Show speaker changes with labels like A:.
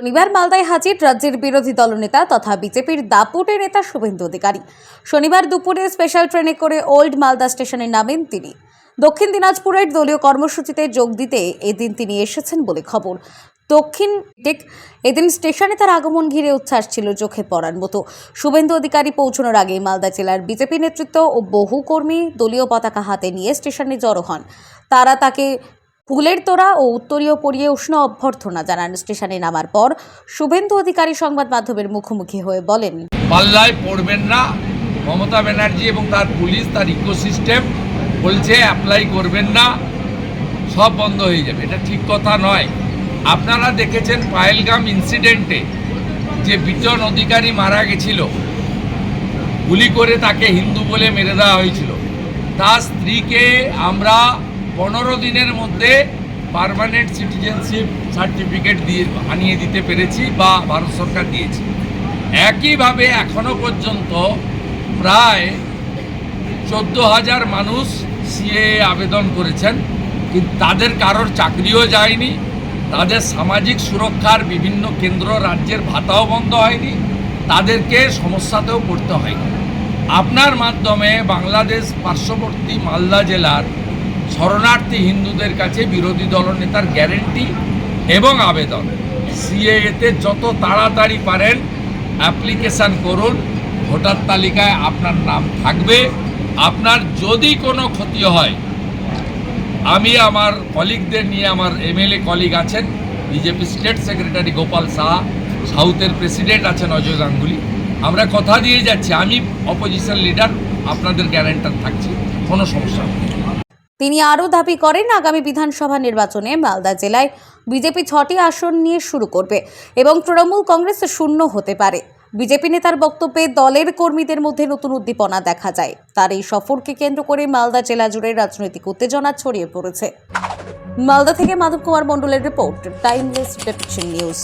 A: শনিবার মালদায় হাজির রাজ্যের বিরোধী দলনেতা তথা বিজেপির দাপুটে নেতা শুভেন্দু অধিকারী। শনিবার দুপুরে স্পেশাল ট্রেনে করে ওল্ড মালদা স্টেশনে নামেন তিনি। দক্ষিণ দিনাজপুরের দলীয় কর্মসূচিতে যোগ দিতে এদিন তিনি এসেছেন বলে খবর। দক্ষিণ ঠিক এদিন স্টেশনে তার আগমন ঘিরে উচ্ছ্বাস ছিল চোখে পড়ার মতো। শুভেন্দু অধিকারী পৌঁছানোর আগে মালদা জেলার বিজেপি নেতৃত্ব ও বহু কর্মী দলীয় পতাকা হাতে নিয়ে স্টেশনে জড়ো হন। তারা তাকে ফুলের তোড়া ও উত্তরীয় পরিয়ে উষ্ণ অভ্যর্থনা জানান স্টেশনে নামার পর শুভেন্দু অধিকারী সংবাদ মাধ্যমের মুখোমুখি হয়ে বলেন,
B: পাল্লায় পড়বেন না। মমতা ব্যানার্জি এবং তার পুলিশ, তার ইকোসিস্টেম বলছে অ্যাপ্লাই করবেন না। সব বন্ধ হয়ে যাবে। এটা ঠিক কথা নয়। আপনারা দেখেছেন পায়েলগাম ইনসিডেন্টে যে বিজন অধিকারী মারা গেছিল। গুলি করে তাকে হিন্দু বলে মেরে দেওয়া হয়েছিল। তার স্ত্রীকে আমরা পনেরো দিনের মধ্যে পার্মানেন্ট সিটিজেনশিপ সার্টিফিকেট দিয়ে আনিয়ে দিতে পেরেছি বা ভারত সরকার দিয়েছে। একইভাবে এখনও পর্যন্ত প্রায় চোদ্দ হাজার মানুষ সিএ আবেদন করেছেন, কিন্তু তাদের কারোর চাকরিও যায়নি, তাদের সামাজিক সুরক্ষার বিভিন্ন কেন্দ্র রাজ্যের ভাতাও বন্ধ হয়নি, তাদেরকে সমস্যাতেও পড়তে হয়নি। আপনার মাধ্যমে বাংলাদেশ পার্শ্ববর্তী মালদা জেলার শরণার্থী হিন্দুদের কাছে বিরোধী দলনেতার গ্যারেন্টি এবং আবেদন। সিএতে যত তাড়াতাড়ি পারেন অ্যাপ্লিকেশান করুন। ভোটার তালিকায় আপনার নাম থাকবে। আপনার যদি কোনো ক্ষতি হয়, আমি আমার কলিগদের নিয়ে আমার এমএলএ কলিগ আছেন BJP state secretary Gopal Saha, সাউথের প্রেসিডেন্ট আছেন অজয় গাঙ্গুলি। আমরা কথা দিয়ে যাচ্ছি। আমি অপোজিশন লিডার আপনাদের গ্যারেন্টার থাকছি। কোনো সমস্যা নেই।
A: তিনি আরও দাবি করেন আগামী বিধানসভা নির্বাচনে মালদা জেলায় বিজেপি ছটি আসন নিয়ে শুরু করবে এবং তৃণমূল কংগ্রেস শূন্য হতে পারে। বিজেপি নেতার বক্তব্যে দলের কর্মীদের মধ্যে নতুন উদ্দীপনা দেখা যায়। তার এই সফরকে কেন্দ্র করে মালদা জেলা জুড়ে রাজনৈতিক উত্তেজনা ছড়িয়ে পড়েছে। মালদা থেকে মাধব কুমার মণ্ডলের রিপোর্ট, টাইমলেস ডেটেকশন নিউজ।